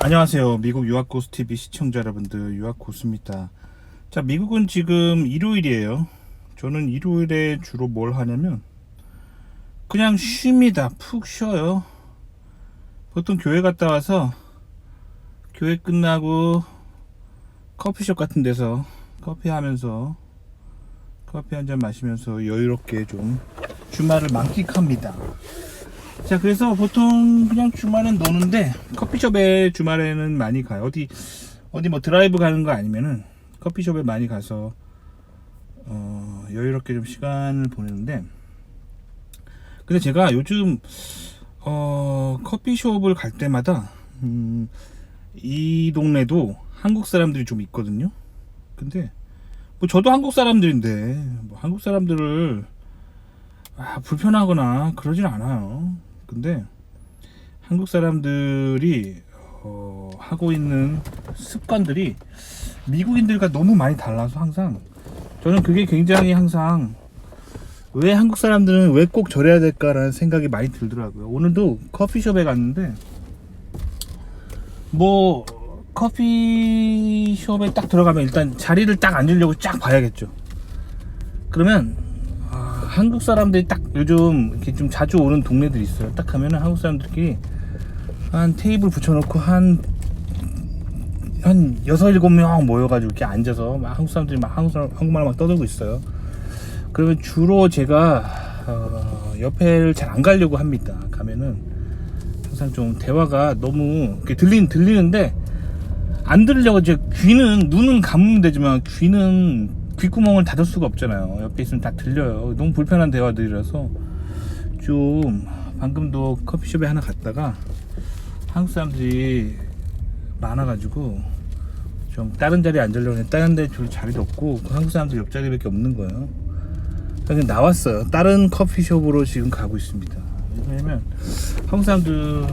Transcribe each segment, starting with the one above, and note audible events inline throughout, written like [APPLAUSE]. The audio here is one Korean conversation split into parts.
안녕하세요. 미국 유학고스 TV 시청자 여러분들 유학고스입니다. 자, 미국은 지금 일요일이에요. 저는 일요일에 주로 뭘 하냐면 그냥 쉽니다. 푹 쉬어요. 보통 교회 갔다 와서 교회 끝나고 커피숍 같은 데서 커피 하면서 커피 한 잔 마시면서 여유롭게 좀 주말을 만끽합니다. 자, 그래서 보통 그냥 주말은 노는데 커피숍에 주말에는 많이 가요. 어디 어디 뭐 드라이브 가는 거 아니면은 커피숍에 많이 가서 어, 여유롭게 좀 시간을 보내는데 근데 제가 요즘 어, 커피숍을 갈 때마다 음, 이 동네도 한국 사람들이 좀 있거든요. 근데 뭐 저도 한국 사람들인데 뭐 한국 사람들을 아, 불편하거나 그러진 않아요. 근데 한국 사람들이 어, 하고 있는 습관들이 미국인들과 너무 많이 달라서 항상 저는 그게 굉장히 항상 왜 한국 사람들은 왜 꼭 저래야 될까라는 생각이 많이 들더라고요. 오늘도 커피숍에 갔는데 뭐 커피숍에 딱 들어가면 일단 자리를 딱 앉으려고 쫙 봐야겠죠. 그러면 아, 한국 사람들이 딱 요즘 이렇게 좀 자주 오는 동네들이 있어요. 딱 가면은 한국 사람들끼리 한 테이블 붙여놓고 한, 한 여섯, 일곱 명 모여가지고 이렇게 앉아서 막 한국 사람들이 막 한국 사람, 한국말 막 떠들고 있어요. 그러면 주로 제가, 어, 옆에를 잘 안 가려고 합니다. 가면은 항상 좀 대화가 너무 이렇게 들린, 들리는데 안 들으려고 이제 귀는, 눈은 감으면 되지만 귀는 귓구멍을 닫을 수가 없잖아요. 옆에 있으면 다 들려요. 너무 불편한 대화들이라서 좀 방금도 커피숍에 하나 갔다가 한국 사람들이 많아가지고 좀 다른 자리에 앉으려고 했는데 다른 데줄 자리도 없고 그 한국 사람들 옆자리밖에 없는 거예요. 그래서 나왔어요. 다른 커피숍으로 지금 가고 있습니다. 왜냐면 한국 사람들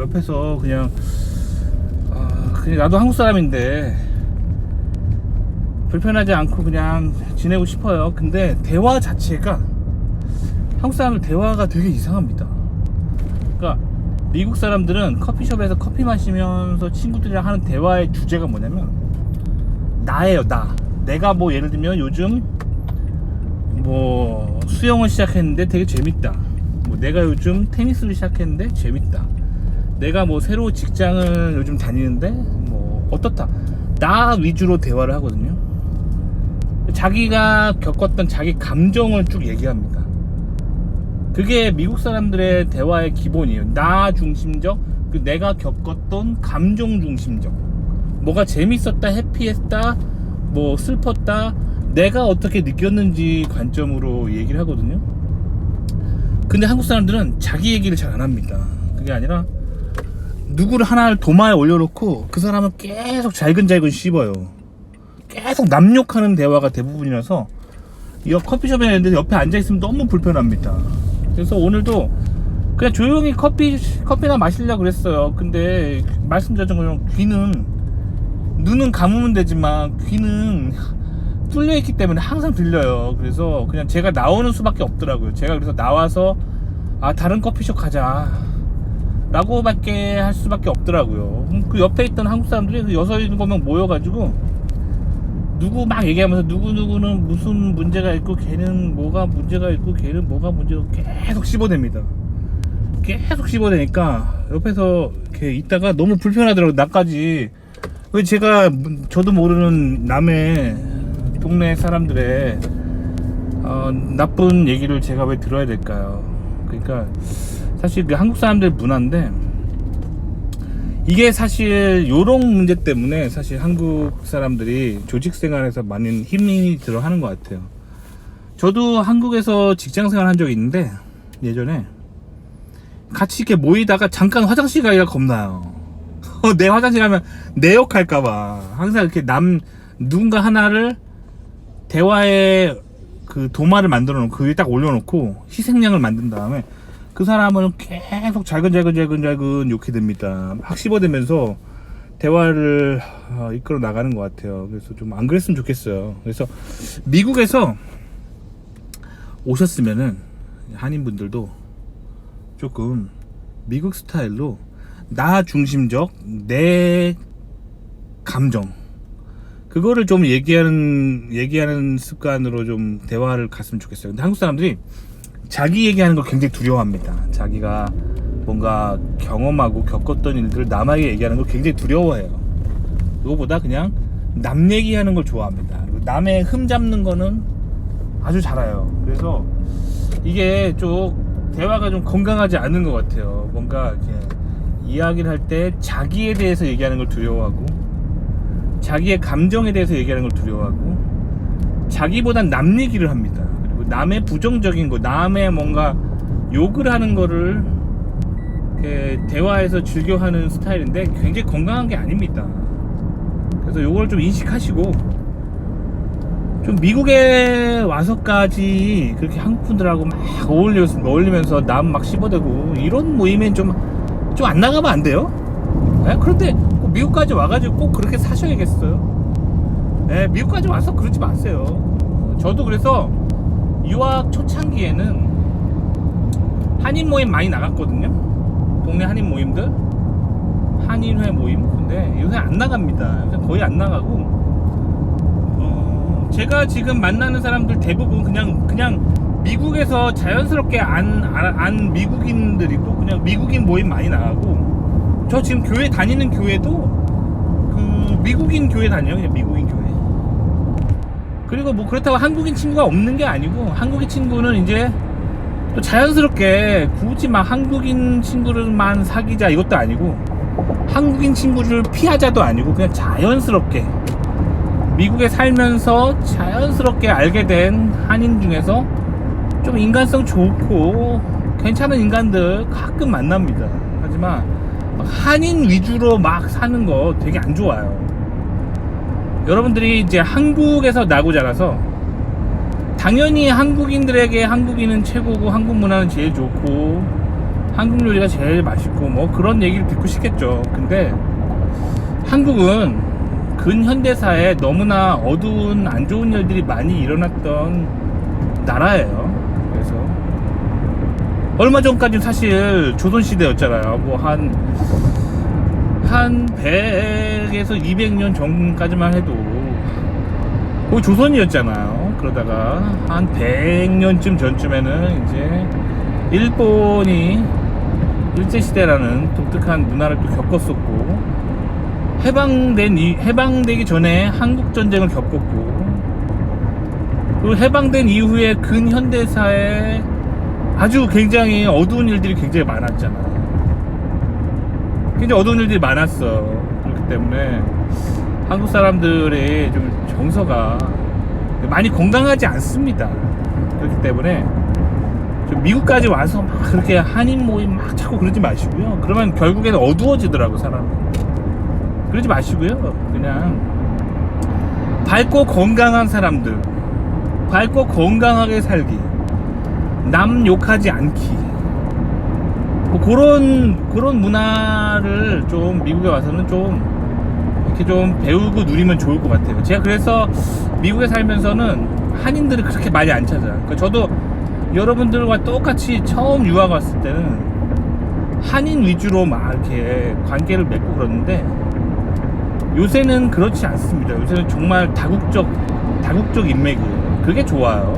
옆에서 그냥 아, 그냥 나도 한국 사람인데 불편하지 않고 그냥 지내고 싶어요. 근데 대화 자체가 한국 사람들 대화가 되게 이상합니다. 그러니까 미국 사람들은 커피숍에서 커피 마시면서 친구들이랑 하는 대화의 주제가 뭐냐면 나예요, 나. 내가 뭐 예를 들면 요즘 뭐 수영을 시작했는데 되게 재밌다. 뭐 내가 요즘 테니스를 시작했는데 재밌다. 내가 뭐 새로 직장을 요즘 다니는데 뭐 어떻다. 나 위주로 대화를 하거든요. 자기가 겪었던 자기 감정을 쭉 얘기합니다. 그게 미국 사람들의 대화의 기본이에요. 나 중심적, 그 내가 겪었던 감정 중심적. 뭐가 재밌었다, 해피했다, 뭐 슬펐다, 내가 어떻게 느꼈는지 관점으로 얘기를 하거든요. 근데 한국 사람들은 자기 얘기를 잘 안 합니다. 그게 아니라 누구를 하나를 도마에 올려놓고 그 사람을 계속 잘근잘근 씹어요. 계속 남욕하는 대화가 대부분이라서 이 커피숍에 있는데 옆에 앉아 있으면 너무 불편합니다. 그래서 오늘도 그냥 조용히 커피, 커피나 마시려고 그랬어요. 근데 말씀드렸던 것처럼 귀는, 눈은 감으면 되지만 귀는 뚫려 있기 때문에 항상 들려요. 그래서 그냥 제가 나오는 수밖에 없더라고요. 제가 그래서 나와서 아, 다른 커피숍 가자. 라고밖에 할 수밖에 없더라고요. 그 옆에 있던 한국 사람들이 그 여섯 일곱 명 모여가지고 누구 막 얘기하면서 누구 누구는 무슨 문제가 있고 걔는 뭐가 문제가 있고 걔는 뭐가 문제가 계속 씹어댑니다. 계속 씹어대니까 옆에서 이렇게 있다가 너무 불편하더라고요. 나까지 왜 제가 문- 저도 모르는 남의 동네 사람들의 어, 나쁜 얘기를 제가 왜 들어야 될까요? 그러니까 사실 그 한국 사람들 문화인데 이게 사실 요런 문제 때문에 사실 한국 사람들이 조직 생활에서 많은 힘이 들어 하는 것 같아요. 저도 한국에서 직장 생활 한 적이 있는데 예전에 같이 이렇게 모이다가 잠깐 화장실 가기가 겁나요. [LAUGHS] 내 화장실 가면 내 욕할까봐 항상 이렇게 남 누군가 하나를 대화의 그 도마를 만들어 놓고 그 위에 딱 올려놓고 희생양을 만든 다음에 그 사람은 계속 잘근잘근잘근잘근 욕해 됩니다. 막 씹어대면서 대화를 어, 이끌어 나가는 것 같아요. 그래서 좀 안 그랬으면 좋겠어요. 그래서 미국에서 오셨으면은 한인분들도 조금 미국 스타일로 나 중심적 내 감정 그거를 좀 얘기하는 얘기하는 습관으로 좀 대화를 갔으면 좋겠어요. 근데 한국 사람들이 자기 얘기하는 걸 굉장히 두려워합니다. 자기가 뭔가 경험하고 겪었던 일들을 남에게 얘기하는 걸 굉장히 두려워해요. 그거보다 그냥 남 얘기하는 걸 좋아합니다. 남의 흠 잡는 거는 아주 잘해요. 그래서 이게 좀 대화가 좀 건강하지 않은 것 같아요. 뭔가 이렇게 이야기를 할 때 자기에 대해서 얘기하는 걸 두려워하고 자기의 감정에 대해서 얘기하는 걸 두려워하고 자기보단 남 얘기를 합니다. 남의 부정적인 거, 남의 뭔가 욕을 하는 거를 대화에서 즐겨하는 스타일인데 굉장히 건강한 게 아닙니다. 그래서 요걸 좀 인식하시고 좀 미국에 와서까지 그렇게 한국 분들하고 막 어울려, 어울리면서 남 막 씹어대고 이런 모임엔 좀 좀 안 나가면 안 돼요? 예? 그런데 꼭 미국까지 와가지고 꼭 그렇게 사셔야겠어요? 예, 미국까지 와서 그러지 마세요. 저도 그래서 유학 초창기에는 한인 모임 많이 나갔거든요. 동네 한인 모임들. 한인회 모임. 근데 요새 안 나갑니다. 요새 거의 안 나가고. 어, 제가 지금 만나는 사람들 대부분 그냥, 그냥 미국에서 자연스럽게 안, 안, 안 미국인들이고 그냥 미국인 모임 많이 나가고 저 지금 교회 다니는 교회도 그 미국인 교회 다녀요. 그냥 교회. 그리고 뭐 그렇다고 한국인 친구가 없는 게 아니고 한국인 친구는 이제 또 자연스럽게 굳이 막 한국인 친구를만 사귀자 이것도 아니고 한국인 친구를 피하자도 아니고 그냥 자연스럽게 미국에 살면서 자연스럽게 알게 된 한인 중에서 좀 인간성 좋고 괜찮은 인간들 가끔 만납니다. 하지만 막 한인 위주로 막 사는 거 되게 안 좋아요. 여러분들이 이제 한국에서 나고 자라서 당연히 한국인들에게 한국인은 최고고 한국 문화는 제일 좋고 한국 요리가 제일 맛있고 뭐 그런 얘기를 듣고 싶겠죠. 근데 한국은 근현대사에 너무나 어두운 안 좋은 일들이 많이 일어났던 나라예요. 그래서 얼마 전까지 사실 조선시대였잖아요. 뭐 한, 한 100에서 200년 전까지만 해도 거의 조선이었잖아요. 그러다가 한 100년쯤 전쯤에는 이제 일본이 일제시대라는 독특한 문화를 또 겪었었고 해방된 이, 해방되기 전에 한국 전쟁을 겪었고 그리고 해방된 이후에 근현대사에 아주 굉장히 어두운 일들이 굉장히 많았잖아요. 굉장히 어두운 일들이 많았어. 그렇기 때문에 한국 사람들의 좀 정서가 많이 건강하지 않습니다. 그렇기 때문에 좀 미국까지 와서 막 그렇게 한인 모임 막 자꾸 그러지 마시고요. 그러면 결국에는 어두워지더라고 사람이. 그러지 마시고요. 그냥 밝고 건강한 사람들, 밝고 건강하게 살기, 남 욕하지 않기. 뭐 그런 그런 문화를 좀 미국에 와서는 좀 이렇게 좀 배우고 누리면 좋을 것 같아요. 제가 그래서 미국에 살면서는 한인들을 그렇게 많이 안 찾아요. 그러니까 저도 여러분들과 똑같이 처음 유학 왔을 때는 한인 위주로 막 이렇게 관계를 맺고 그러는데 요새는 그렇지 않습니다. 요새는 정말 다국적 다국적 인맥이에요. 그게 좋아요.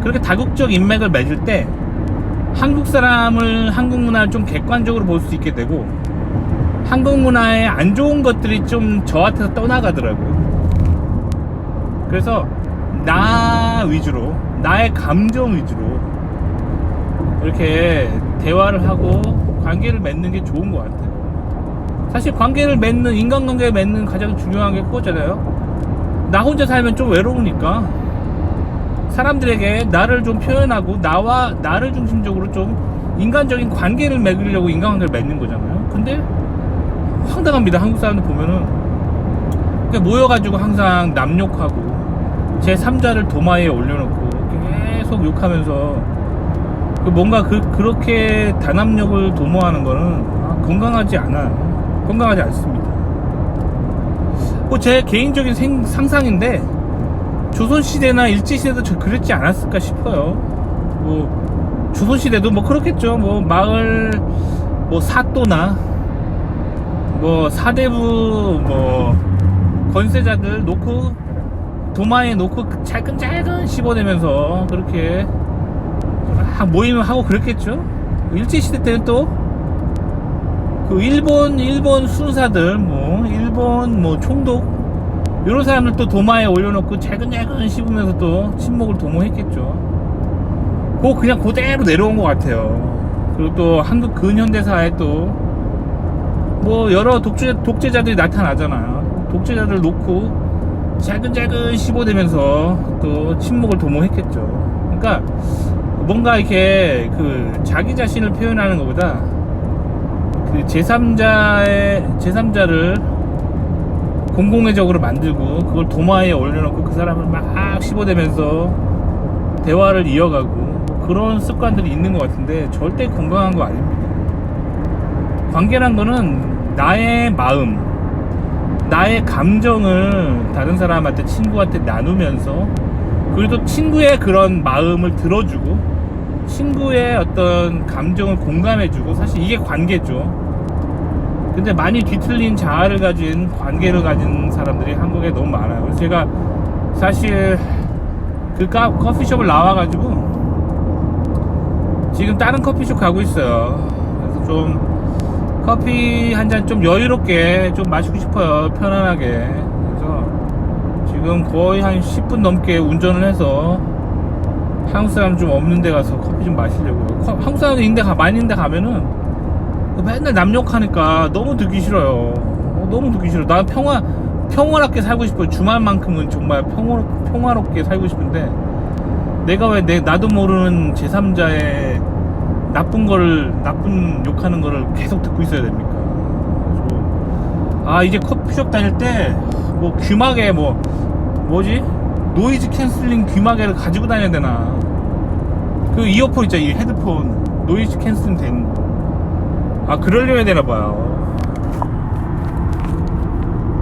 그렇게 다국적 인맥을 맺을 때 한국 사람을 한국 문화를 좀 객관적으로 볼 수 있게 되고 한국 문화의 안 좋은 것들이 좀 저한테서 떠나가더라고요. 그래서 나 위주로 나의 감정 위주로 이렇게 대화를 하고 관계를 맺는 게 좋은 것 같아요. 사실 관계를 맺는 인간관계를 맺는 가장 중요한 게 그거잖아요. 나 혼자 살면 좀 외로우니까 사람들에게 나를 좀 표현하고 나와 나를 중심적으로 좀 인간적인 관계를 맺으려고 인간관계를 맺는 거잖아요. 근데 황당합니다. 한국 사람들 보면은 그냥 모여가지고 항상 남 욕하고 제 3자를 도마에 올려놓고 계속 욕하면서 그 뭔가 그 그렇게 단합력을 도모하는 거는 아, 건강하지 않아요. 건강하지 않습니다. 뭐 제 개인적인 생, 상상인데 조선시대나 일제시대도 저 그랬지 않았을까 싶어요. 뭐 조선시대도 뭐 그렇겠죠. 뭐 마을 뭐 사또나 뭐 사대부 뭐 건세자들 놓고 도마에 놓고 잘근잘근 씹어대면서 그렇게 막 모임을 하고 그랬겠죠. 일제 시대 때는 또 그 일본 일본 순사들 뭐 일본 뭐 총독 이런 사람들 또 도마에 올려놓고 잘근잘근 씹으면서 또 침묵을 도모했겠죠. 그거 그냥 그대로 내려온 것 같아요. 그리고 또 한국 근현대사에 또 뭐 여러 독재, 독재자들이 나타나잖아요. 독재자들 놓고 잘근잘근 씹어대면서 또 침묵을 도모했겠죠. 그러니까 뭔가 이렇게 그 자기 자신을 표현하는 것보다 그 제3자의 제3자를 공공의적으로 만들고 그걸 도마에 올려놓고 그 사람을 막 씹어대면서 대화를 이어가고 그런 습관들이 있는 것 같은데 절대 건강한 거 아닙니다. 관계란 거는 나의 마음, 나의 감정을 다른 사람한테 친구한테 나누면서 그래도 친구의 그런 마음을 들어주고 친구의 어떤 감정을 공감해주고 사실 이게 관계죠. 근데 많이 뒤틀린 자아를 가진 관계를 가진 사람들이 한국에 너무 많아요. 그래서 제가 사실 그 카, 커피숍을 나와가지고 지금 다른 커피숍 가고 있어요. 그래서 좀 커피 한 잔 좀 여유롭게 좀 마시고 싶어요. 편안하게. 그래서 지금 거의 한 10분 넘게 운전을 해서 한국 사람 좀 없는 데 가서 커피 좀 마시려고요. 커- 한국 사람들 있는 데 가, 많이 있는 데 가면은 맨날 남 욕하니까 너무 듣기 싫어요. 어, 너무 듣기 싫어. 나 평화, 평화롭게 살고 싶어요. 주말만큼은 정말 평화, 평화롭게 살고 싶은데 내가 왜 내, 나도 모르는 제3자의 나쁜 거를, 나쁜 욕하는 거를 계속 듣고 있어야 됩니까? 아, 이제 커피숍 다닐 때 뭐 귀마개 뭐, 뭐지? 노이즈 캔슬링 귀마개를 가지고 다녀야 되나? 그 이어폰 있잖아, 이 헤드폰. 노이즈 캔슬링 된 거. 아, 그러려야 되나 봐요.